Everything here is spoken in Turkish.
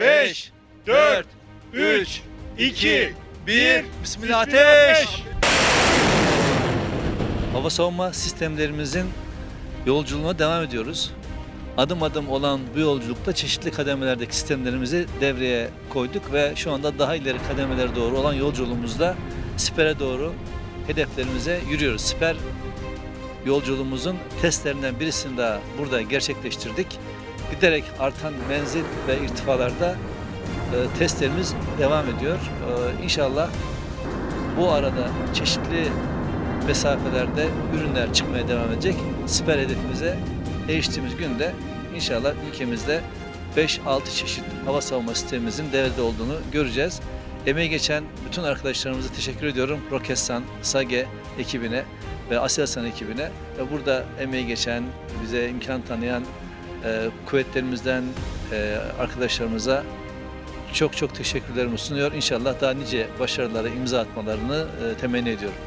5, 4, 3, 2, 1. Bismillah ateş! Hava savunma sistemlerimizin yolculuğuna devam ediyoruz. Adım adım olan bu yolculukta çeşitli kademelerdeki sistemlerimizi devreye koyduk ve şu anda daha ileri kademelere doğru olan yolculuğumuzda sipere doğru hedeflerimize yürüyoruz. Siper yolculuğumuzun testlerinden birisini daha burada gerçekleştirdik. Giderek artan menzil ve irtifalarda e, testlerimiz devam ediyor. E, inşallah bu arada çeşitli mesafelerde ürünler çıkmaya devam edecek. Siper hedefimize eriştiğimiz günde inşallah ülkemizde 5-6 çeşit hava savunma sistemimizin devrede olduğunu göreceğiz. Emeği geçen bütün arkadaşlarımıza teşekkür ediyorum. Roketsan, SAGE ekibine ve Aselsan ekibine ve burada emeği geçen, bize imkan tanıyan e, kuvvetlerimizden e, arkadaşlarımıza çok çok teşekkürlerimi sunuyor. İnşallah daha nice başarılara imza atmalarını e, temenni ediyorum.